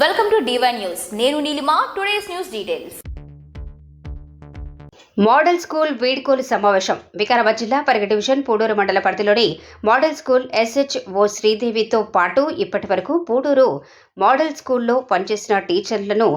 Welcome to DY news నేను Neelima today's news details model school వీడ్కోలు సమావేశం. వికారాబాద్ జిల్లా పరిగ డివిజన్ పూడూరు మండల పరిధిలోని model school S H O శ్రీదేవితో పాటు ఇప్పటి వరకు పూడూరు మోడల్ స్కూల్లో పనిచేసిన టీచర్లను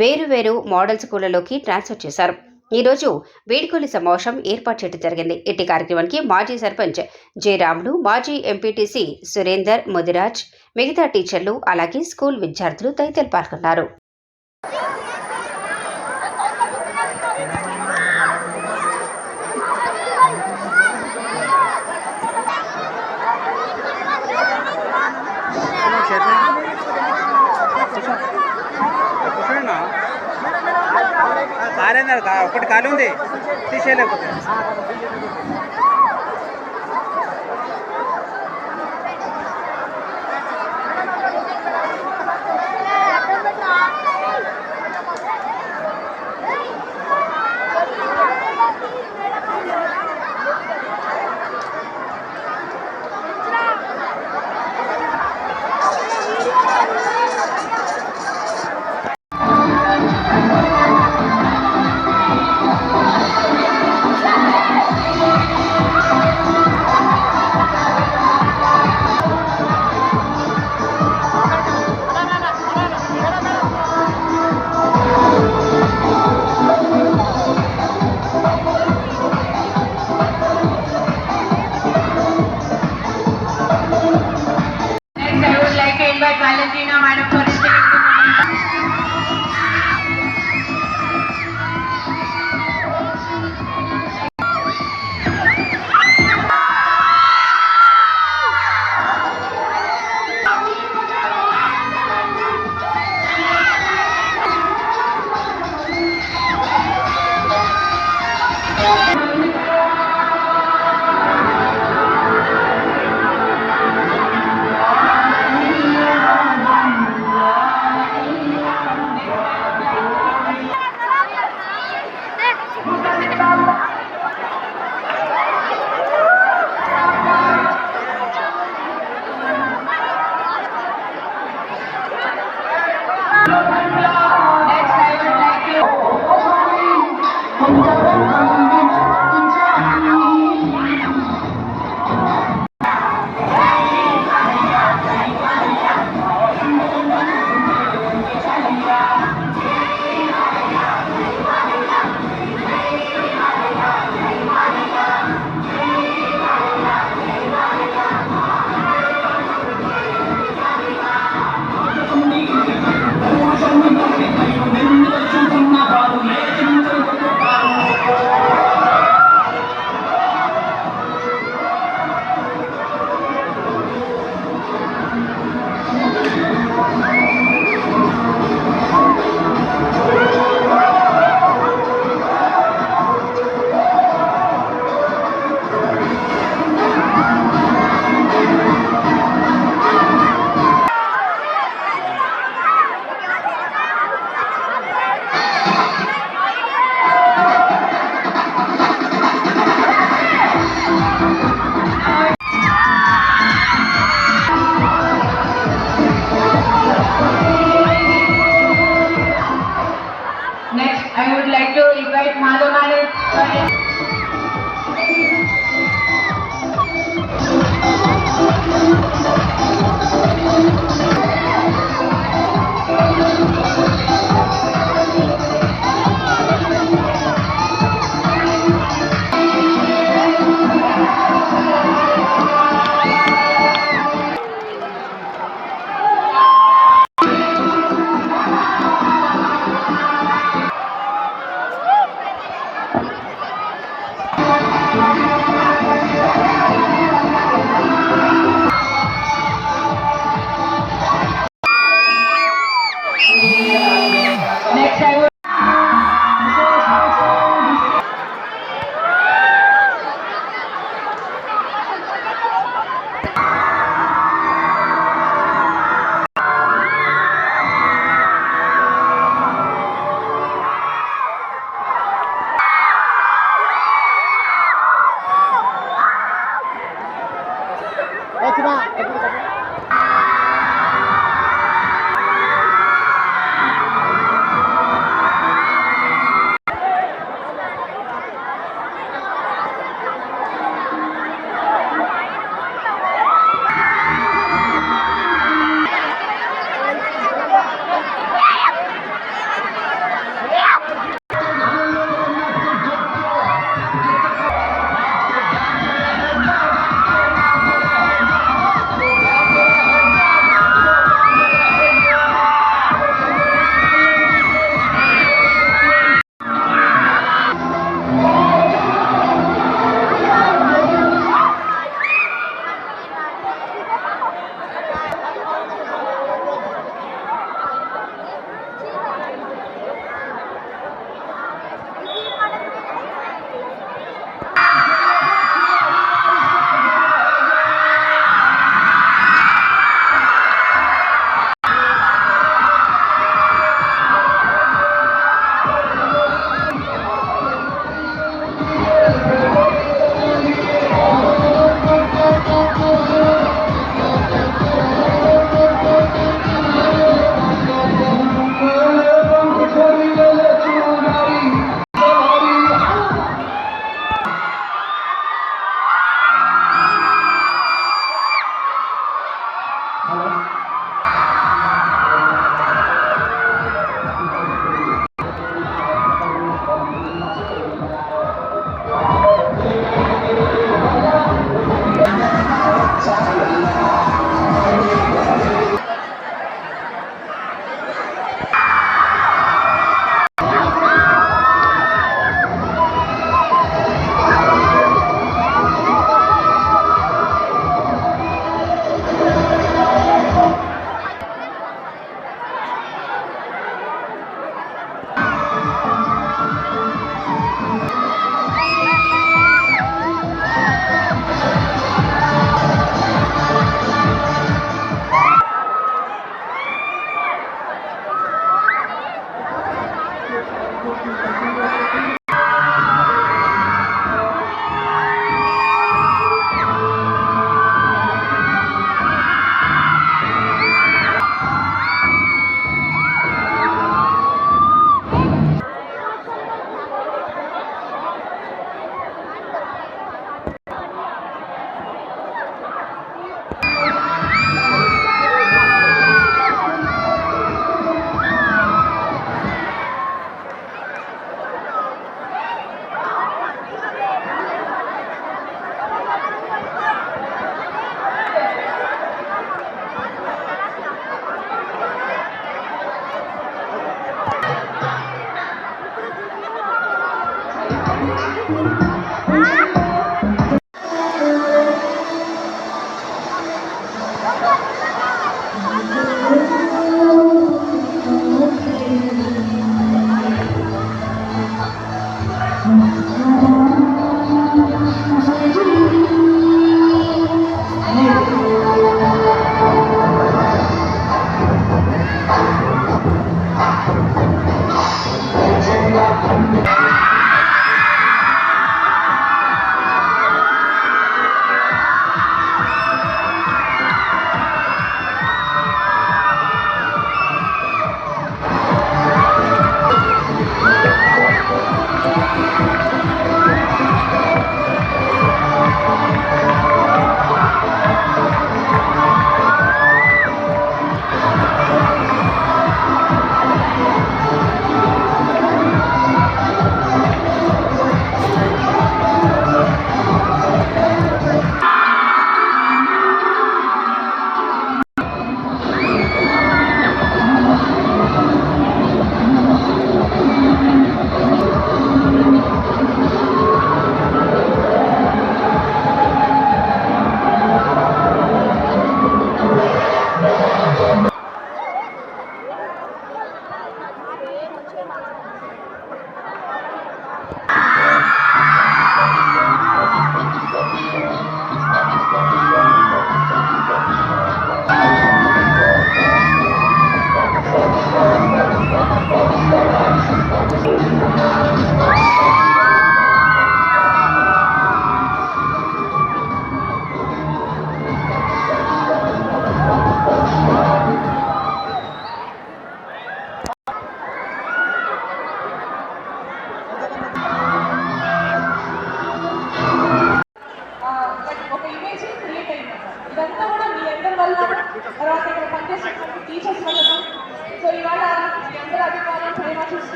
వేరువేరు మోడల్ స్కూళ్ళలోకి ట్రాన్స్ఫర్ చేశారు. ఈరోజు రోజు వీడ్కోలు సమావేశం ఏర్పాటు చేయడం జరిగింది. ఇట్టి కార్యక్రమానికి మాజీ సర్పంచ్ జయరాములు మాజీ ఎంపీటీసీ సురేందర్ ముదిరాజ్ మిగతా టీచర్లు అలాగే స్కూల్ విద్యార్థులు తదితరులు పాల్గొన్నారు. కాలేదు ఒకటి ఖాళీ ఉంది. తీసేయలేకపోతే.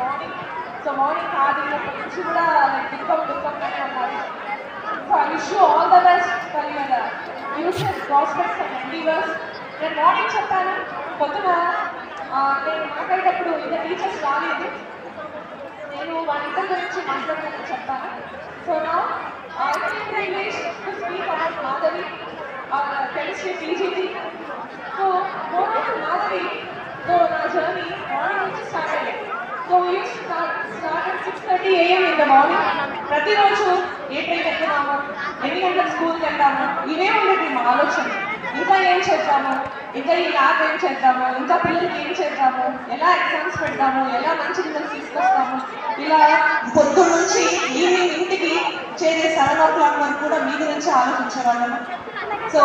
మార్నింగ్ సో మార్నింగ్ ఆడినప్పటి నుంచి కూడా లైక్ దుఃఖం so I wish you all the best for your future prospects and endeavours నేను మార్నింగ్ చెప్పాను పొద్దున నేను మాట్లాడేటప్పుడు ఇంకా టీచర్స్ రాలేదు నేను వాళ్ళిద్దరి గురించి మాట్లాడమని చెప్పాను సో నా English to speak about Madhavi chemistry PGT so more Madhavi so నా journey morning so use start start at six thirty AM in the morning ప్రతిరోజు ఏ టైం ఎక్కుదాము ఎన్ని గంటలకు స్కూల్కి వెళ్తాము ఇవే ఉండేది మా ఆలోచన. ఇంకా ఏం చేద్దాము? ఇంకా ఈ ల్యాబ్ ఏం చేద్దాము? ఇంకా పిల్లలకి ఏం చేద్దాము? ఎలా ఎగ్జామ్స్ పెడతాము ఎలా మంచి రిజల్ట్స్ తీసుకొస్తాము? ఇలా పొద్దు నుంచి ఈవినింగ్ ఇంటికి చేరే సెవెన్ ఓ క్లాక్ వరకు కూడా మీ గురించి ఆలోచించేవాళ్ళము. సో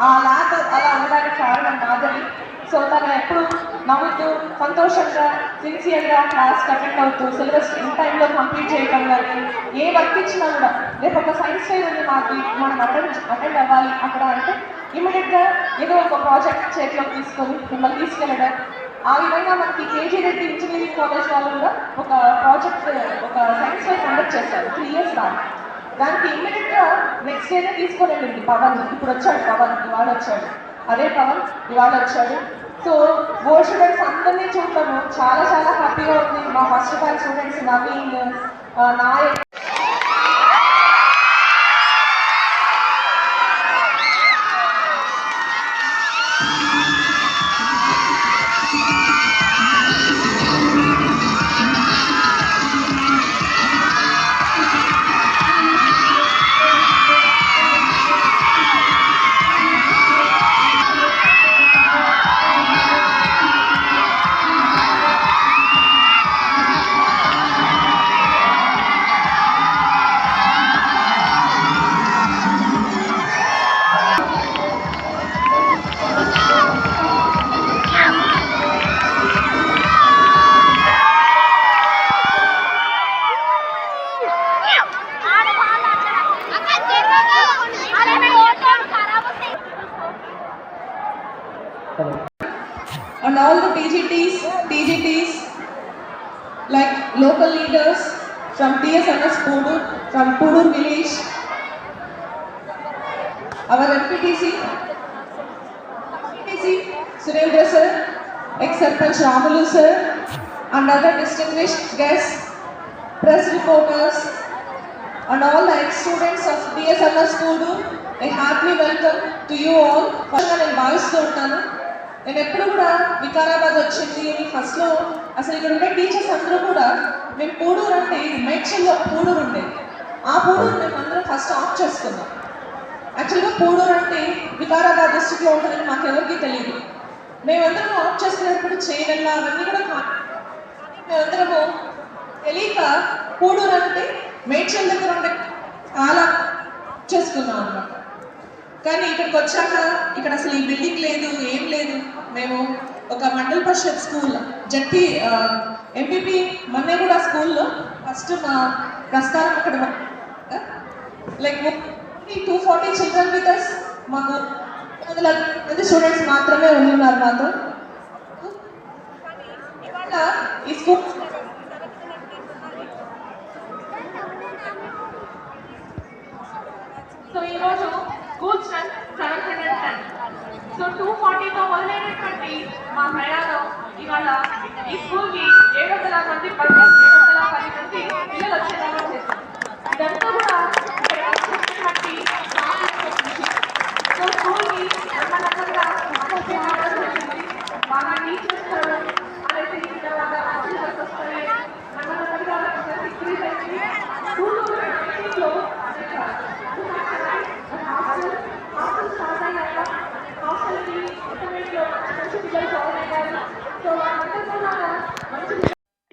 ఆ ల్యాబ్ అలా ఉండడానికి కారణం మాధవి. సో తను ఎప్పుడు నవ్వుతూ సంతోషంగా సిన్సియర్గా క్లాస్ అటెండ్ అవుతూ సిలబస్ ఇన్ టైంలో కంప్లీట్ చేయడం కానీ ఏ వర్క్ ఇచ్చినా కూడా రేపు ఒక సైన్స్ ఫెయిర్ ఉంది మాకు మనం అటెండ్ అటెండ్ అవ్వాలి అక్కడ అంటే ఇమీడియట్గా ఏదో ఒక ప్రాజెక్ట్ చేతిలోకి తీసుకొని మిమ్మల్ని తీసుకెళ్ళడం. ఆ విధంగా మనకి కేజీ రెడ్డి ఇంజనీరింగ్ కాలేజ్ వాళ్ళు కూడా ఒక ప్రాజెక్ట్ ఒక సైన్స్ ఫెయిర్ కండక్ట్ చేశారు త్రీ ఇయర్స్ దాకా దానికి ఇమీడియట్గా నెక్స్ట్ డేనే తీసుకొని పవన్. ఇప్పుడు వచ్చాడు పవన్ వాడు వచ్చాడు. అదే పవన్ ఇవాళ వచ్చాడు. సో బోర్డ్ స్టూడెంట్స్ అందరినీ చూడటము చాలా చాలా హ్యాపీగా ఉంది. మా first batch students Naveen Nayak local leaders from TSNS Pudur, from Pudur village, our MPTC, MPTC, Surendra sir, ex-Sarpanch Ramulu sir, and other distinguished guests, press reporters, and all the ex-students of DSNS Pudur, a hearty welcome to you all. First నేను భావిస్తూ ఉంటాను నేను ఎప్పుడు కూడా వికారాబాద్ వచ్చింది అని ఫస్ట్లో అసలు ఇక్కడ ఉండే టీచర్స్ అందరూ కూడా మేము పూడూరు అంటే మేడ్చల్లో పూడూరు ఉండేది ఆ పూడూరు మేము అందరం ఫస్ట్ ఆఫ్ చేసుకున్నాం. యాక్చువల్గా పూడూరు అంటే వికారాబాద్ డిస్టిక్లో ఉంటుందని మాకు ఎవరికీ తెలియదు మేమందరం ఆఫ్ చేసుకునేటప్పుడు చేయగల అవన్నీ కూడా మేమందరము తెలియక పూడూరు అంటే మేడ్చల్ దగ్గర ఉండే చాలా చేసుకున్నాం అనమాట కానీ ఇక్కడికి వచ్చాక ఇక్కడ అసలు ఈ బిల్డింగ్ లేదు ఏం లేదు. మేము ఒక mandal parishad school ZP MPP మొన్నే కూడా స్కూల్లో ఫస్ట్ మా ప్రస్థానం అక్కడ like two forty children with us మాకు వందల మంది స్టూడెంట్స్ మాత్రమే ఉన్నారు మాతో. ఇవాళ ఈ స్కూల్ సో ఈరోజు school strength seven hundred ten. So two ఫార్టీతో మొదలైనటువంటి మా ప్రయాణం ఇవాళ ఈ స్కూల్కి ఏడు వందల మంది పది ఏడు వందల పది మంది పిల్లలు వచ్చేలాగా చేశాం ఇదంతా కూడా ఇక్కడ వచ్చేసినటువంటి staff యొక్క కృషి. సో స్కూల్కి నెమ్మదిగా మాట్లాడడం జరిగింది బాగా టీచర్స్ అలాగే ఇక్కడ వాళ్ళ హాస్టల్స్ వస్తాయి నెమ్మదిగా ఇంక్రీజ్ అయింది స్కూల్లో హాస్టల్ హాస్టల్ స్టార్ట్ అయ్యాక హాస్టల్కి ఇంటర్మీడియట్లో మంచి పిల్లలు జాయిన్ అయ్యారు సో వాళ్ళందరూ కూడా మంచి